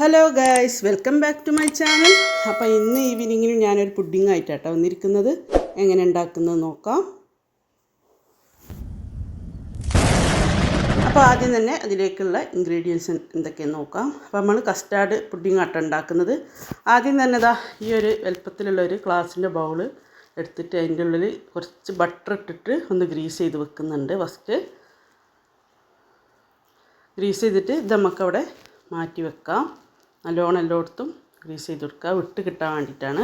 Hello guys welcome back to my channel അപ്പോൾ ഇന്ന് ഈവനിങ്ങിന് ഞാനൊരു പുഡിംഗ് ആയിട്ടാട്ടോ വന്നിരിക്കുന്നത്. എങ്ങനെ ഉണ്ടാക്കുന്നത് നോക്കാം. അപ്പോൾ ആദ്യം തന്നെ അതിലേക്കുള്ള ഇൻഗ്രീഡിയൻസ് എന്തൊക്കെയെന്ന് നോക്കാം. അപ്പോൾ നമ്മൾ കസ്റ്റാർഡ് പുഡിംഗ് ആട്ടോ ഉണ്ടാക്കുന്നത്. ആദ്യം തന്നെ ഇതാ ഈ ഒരു വലുപ്പത്തിലുള്ള ഒരു ഗ്ലാസിന്റെ ബൗൾ എടുത്തിട്ട് അതിന്റെ ഉള്ളിൽ കുറച്ച് ബട്ടർ ഇട്ടിട്ട് ഒന്ന് ഗ്രീസ് ചെയ്ത് വെക്കുന്നുണ്ട്. ഫസ്റ്റ് ഗ്രീസ് ചെയ്തിട്ട് ഇത് നമുക്കവിടെ മാറ്റി വെക്കാം. നല്ലോണം എല്ലായിടത്തും ഗ്രീസ് ചെയ്ത് കൊടുക്കുക. വിട്ട് കിട്ടാൻ വേണ്ടിയിട്ടാണ്.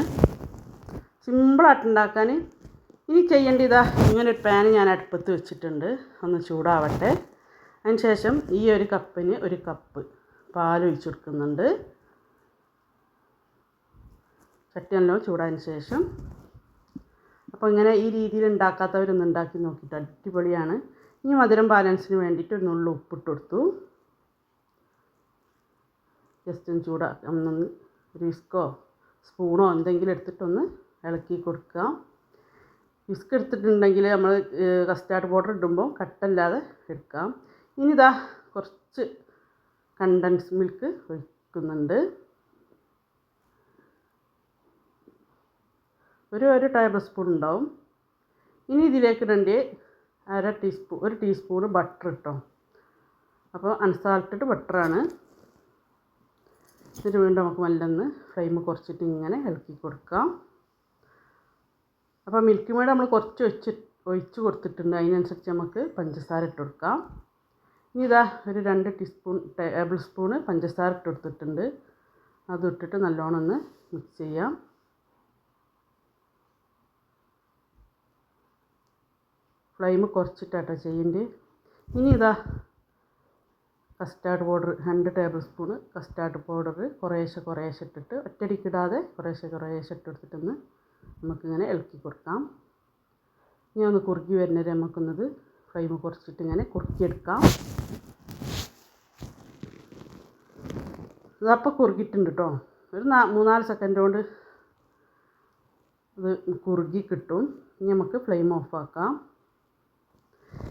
സിമ്പിളായിട്ട് ഉണ്ടാക്കാൻ. ഇനി ചെയ്യേണ്ട ഇതാ ഇങ്ങനെ ഒരു പാൻ ഞാൻ അടുപ്പത്ത് വെച്ചിട്ടുണ്ട്. ഒന്ന് ചൂടാവട്ടെ. അതിന് ശേഷം ഈ ഒരു കപ്പിന് ഒരു കപ്പ് പാൽ ഒഴിച്ച് കൊടുക്കുന്നുണ്ട്. ചട്ടി നല്ലോണം ചൂടായതിന് ശേഷം. അപ്പോൾ ഇങ്ങനെ ഈ രീതിയിൽ ഉണ്ടാക്കാത്തവരൊന്ന് ഉണ്ടാക്കി നോക്കിയിട്ട് അടിപൊളിയാണ്. ഇനി മധുരം ബാലൻസിന് വേണ്ടിയിട്ട് ഒരു നുള്ളു ഉപ്പിട്ട് കൊടുത്തു. ജസ്റ്റ് ചൂടാ ഒന്ന് വിസ്കോ സ്പൂണോ എന്തെങ്കിലും എടുത്തിട്ടൊന്ന് ഇളക്കി കൊടുക്കുക. വിസ്ക് എടുത്തിട്ടുണ്ടെങ്കിൽ നമ്മൾ കസ്റ്റാർഡ് പൗഡർ ഇടുമ്പോൾ കട്ടല്ലാതെ എടുക്കാം ഇനി ഇതാ കുറച്ച് കണ്ടൻസ് മിൽക്ക് ഒഴിക്കുന്നുണ്ട്. ഒരു ഒരു ടേബിൾ സ്പൂൺ ഉണ്ടാവും. ഇനി ഇതിലേക്ക് ഇടേണ്ടി അര ടീസ്പൂൺ ഒരു ടീസ്പൂൺ ബട്ടർ ഇട്ടോ. അപ്പോൾ അൺസാൾട്ടഡ് ബട്ടറാണ്. എന്നിട്ട് വീണ്ടും നമുക്ക് നല്ലൊന്ന് ഫ്ലെയിം കുറച്ചിട്ട് ഇങ്ങനെ ഇളക്കി കൊടുക്കാം. അപ്പോൾ മിൽക്ക് മേഡ് നമ്മൾ കുറച്ച് ഒഴിച്ച് ഒഴിച്ച് കൊടുത്തിട്ടുണ്ട്. അതിനനുസരിച്ച് നമുക്ക് പഞ്ചസാര ഇട്ട് കൊടുക്കാം. ഇനി ഇതാ ഒരു രണ്ട് ടീസ്പൂൺ ടേബിൾ സ്പൂണ് പഞ്ചസാര ഇട്ട് കൊടുത്തിട്ടുണ്ട്. അത് ഇട്ടിട്ട് നല്ലോണം ഒന്ന് മിക്സ് ചെയ്യാം. ഫ്ലെയിം കുറച്ചിട്ടാട്ടോ ചെയ്യേണ്ടത് ഇനി ഇതാ കസ്റ്റാർഡ് പൗഡർ രണ്ട് ടേബിൾ സ്പൂണ് കസ്റ്റാർഡ് പൗഡർ കുറേശ്ശെ കുറേശ്ശെ ഇട്ടിട്ട് ഒറ്റടിക്കിടാതെ കുറേശ്ശെ കുറേശ്ശെ ഇട്ടെടുത്തിട്ടൊന്ന് നമുക്കിങ്ങനെ ഇളക്കി കൊടുക്കാം. ഇനി ഒന്ന് കുറുക്കി വരുന്നവരെ നമുക്കൊന്നത് ഫ്ലെയിം കുറച്ചിട്ട് ഇങ്ങനെ കുറുക്കിയെടുക്കാം. ഇതപ്പം കുറുകിയിട്ടുണ്ട് കേട്ടോ ഒരു നാ മൂന്നാൽ സെക്കൻഡ് കൊണ്ട് ഇത് കുറുകി കിട്ടും. ഇനി നമുക്ക് ഫ്ലെയിം ഓഫാക്കാം.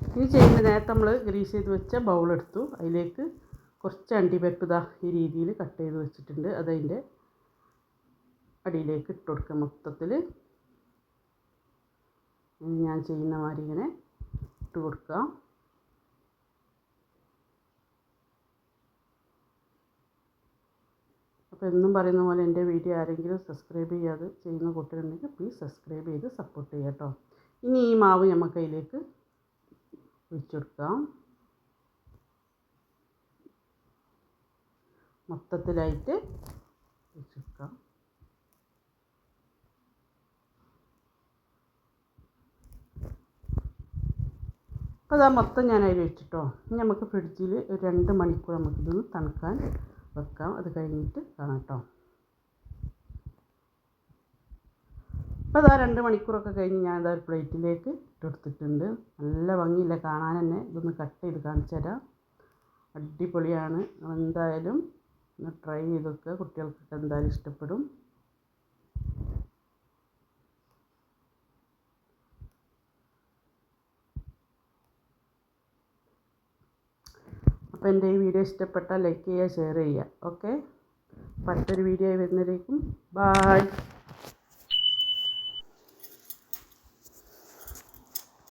ഇനി ചെയ്യുന്ന നേരത്തെ നമ്മൾ ഗ്രീസ് ചെയ്ത് വെച്ച ബൗൾ എടുത്തു. അതിലേക്ക് കുറച്ച് അണ്ടിപ്പരിപ്പ് ഇതാ ഈ രീതിയിൽ കട്ട് ചെയ്ത് വെച്ചിട്ടുണ്ട്. അതതിന്റെ അടിയിലേക്ക് ഇട്ട് കൊടുക്കുക മൊത്തത്തിൽ ഞാൻ ചെയ്യുന്ന മാതിരി ഇങ്ങനെ ഇട്ട് കൊടുക്കുക അപ്പോൾ എന്നും പറയുന്ന പോലെ എന്റെ വീഡിയോ ആരെങ്കിലും സബ്സ്ക്രൈബ് ചെയ്യാതെ ചെയ്യുന്ന കുട്ടികളുണ്ടെങ്കിൽ പ്ലീസ് സബ്സ്ക്രൈബ് ചെയ്ത് സപ്പോർട്ട് ചെയ്യാം കേട്ടോ ഇനി ഈ മാവ് നമുക്ക് അതിലേക്ക് ഒഴിച്ചെടുക്കാം മൊത്തത്തിലായിട്ട് ഒഴിച്ചെടുക്കാം അപ്പോൾ അതാ മൊത്തം ഞാൻ അതിൽ വെച്ചിട്ടോ. ഇനി നമുക്ക് ഫ്രിഡ്ജിൽ രണ്ട് മണിക്കൂർ നമുക്കിതൊന്ന് തണുക്കാൻ വെക്കാം. അത് കഴിഞ്ഞിട്ട് കാണാം കേട്ടോ. അപ്പോൾ ഇതാ രണ്ട് മണിക്കൂറൊക്കെ കഴിഞ്ഞ് ഞാൻ ഇതാ ഒരു പ്ലേറ്റിലേക്ക് ഇട്ടെടുത്തിട്ടുണ്ട് നല്ല ഭംഗിയില്ല കാണാൻ തന്നെ. ഇതൊന്ന് കട്ട് ചെയ്ത് കാണിച്ചു തരാം. അടിപൊളിയാണ്. എന്തായാലും ഒന്ന് ട്രൈ ചെയ്ത് നോക്കുക കുട്ടികൾക്കൊക്കെ എന്തായാലും ഇഷ്ടപ്പെടും. അപ്പോൾ എന്റെ ഈ വീഡിയോ ഇഷ്ടപ്പെട്ടാൽ ലൈക്ക് ചെയ്യുക ഷെയർ ചെയ്യുക. ഓക്കെ? അടുത്തൊരു വീഡിയോ വരുന്നതിലേക്കും ബായ്.